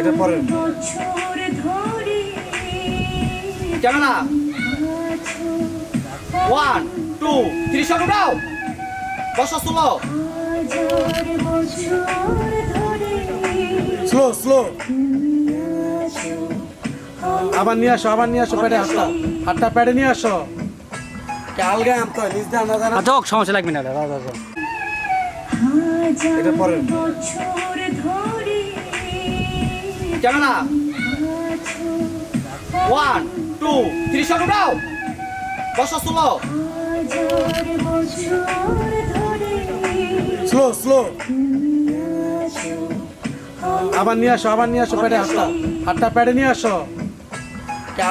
এটা পরে বছর ধরে camera. One two three shot উঠাও বসো স্লো হাজার বছর ধরে স্লো স্লো আবার নিয়ে আসো আবার নিয়ে আসো প্যাডে হাতটা। হাতটা প্যাডে নিয়ে আসো। আলগা আনতে হয় নিজ দিয়ে আনা যায় না সমস্যা লাগবে না দাদা দাদা। এটা পরে camera one two three shot উঠাও বসো স্লো স্লো স্লো আবার নিয়ে আসো আবার নিয়ে আসো প্যাডে হাতটা। হাতটা প্যাডে নিয়ে আসো।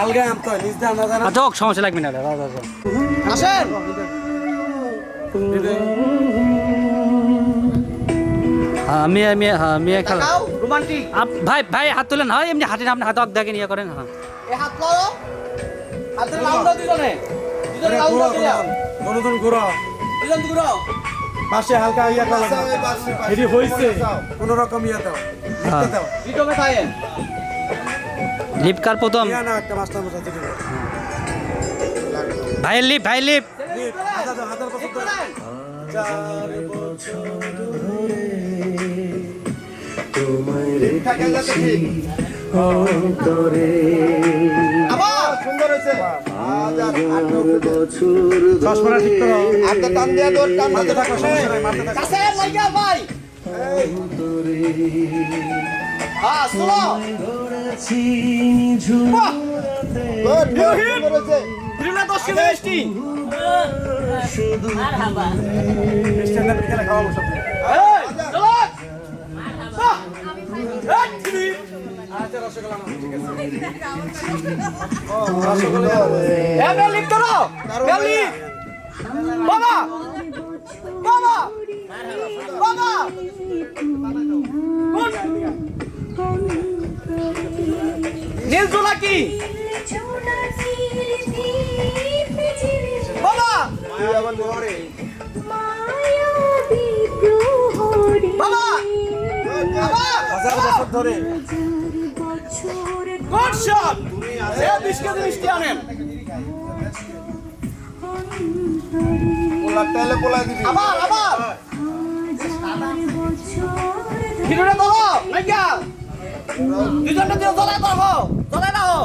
আলগা আনতে হয় নিজ দিয়ে আনা যায় না আচ্ছা সমস্যা লাগবে না দাদা দাদা আসেন! আমি আমি আমি খেলা তাকাও ভাই ভাই হাত তোলেন। হয় এমনি হাতে আপনি হাত দেখে নিয়ে করেন হ্যাঁ। এ হাত লড়ো হাতের রাউন্ড দাও দুজনে। দুজনে রাউন্ড দাও দিলাম দনদন ঘুরো দুজন ঘুরাও। পাশে হালকা ইয়া করো। এটি হয়েছে কোন রকম ইয়া দাও। লিখতে দাও রিটমে থাকেন লিপকার প্রথম? ইয়া না একটা মাস্টার মশাই দিবে ভাইয়ের লিপ ভাই লিপ। হাজার হাজার বছর ধরে। চার বছর আবার সুন্দর হয়েছে। চশমাটা ঠিক করো। আপনি বাবা বাবা বাবা! নীল জোলা কি বাবা! বাবা! বাবা হাজার বছর ধরে। গুড শট এ বিশ কেজি মিষ্টি আনেন। আবার আবার। ভিডিওটা ধরো নাইকা দুজনটা দিয়ে জ্বলাই ধরো জ্বলাই দাও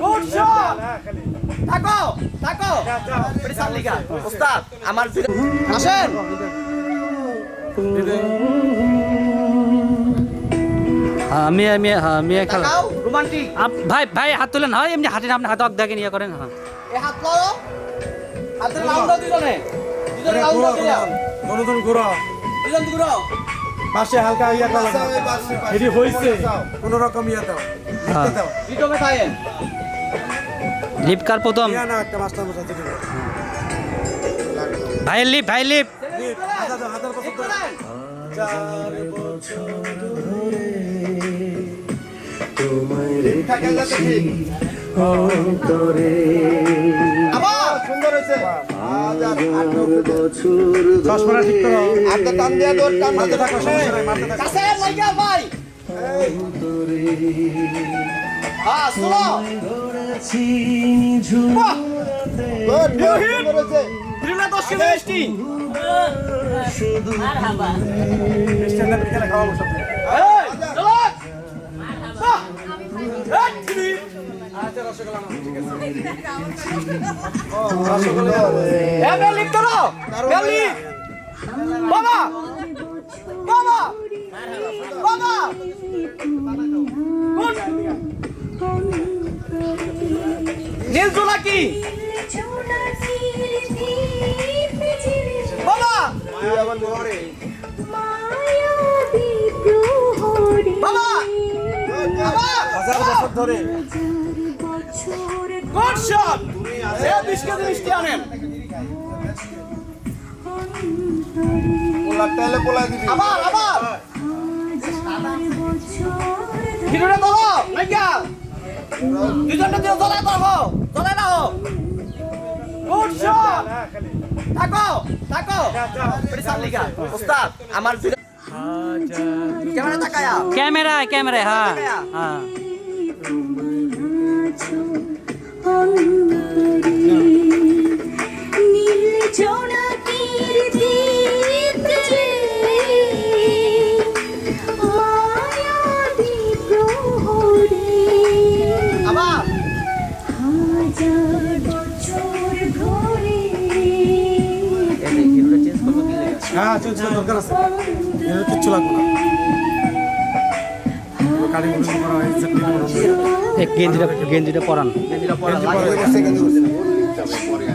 গুড শট থাকো থাকো। প্রেসার লিগা ওস্তাদ আমার আসেন। হ্যাঁ আমি আমি হ্যাঁ আমি খেলা। রোমান্টিক। ভাই ভাই হাত তোলেন। হয় এমনি হাতে আপনি হাত নিয়ে করেন হ্যাঁ। এ হাত লড়ো হাতের রাউন্ড দুজনে। দুজনে রাউন্ড দিলাম দনদন ঘুরো দুজন ঘুরাও। পাশে হালকা ইয়া করো। এটি হয়েছে কোন রকম ইয়া দাও। লিখতে দাও। রিটমে থাকেন লিপ প্রথম? না একটা মাস্টার মশাই দিবে ভাইয়ের লিপ ভাই লিপ। লিপ, হাজার হাজার বছর ধরে। চার বছর আবার সুন্দর হয়েছে। চশমাটা ঠিক করো। ত্রিপুরা দশ কেজি মিষ্টি খাওয়াবো সব। আচ্ছা বাবা। বাবা। বাবা। নীল জোলা কি? হাজার বছর ধরে মিষ্টি আনেন আবার আবার ভিডিওটা ধরো নাইকা দুজনটা দিয়ে জ্বলাই ধরো জ্বলাই দাও গুড শট থাকো থাকো। প্রেসার লিগা। ওস্তাদ আমার ভিডিও হাজার ক্যামেরা তাকায়া। ক্যামেরায় ক্যামেরায় হ্যাঁ হ্যাঁ। আছো অন্তরে নীল জোনাকির হ্যাঁ চলছে দরকার আছে। কিচ্ছু লাগবে না। গেঞ্জিটা গেঞ্জিটা পরান।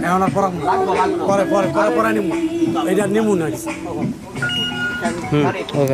এখন আর পরাম পরে পরে পরে পরে নিমু। এটা নিমু না হুম ওকে।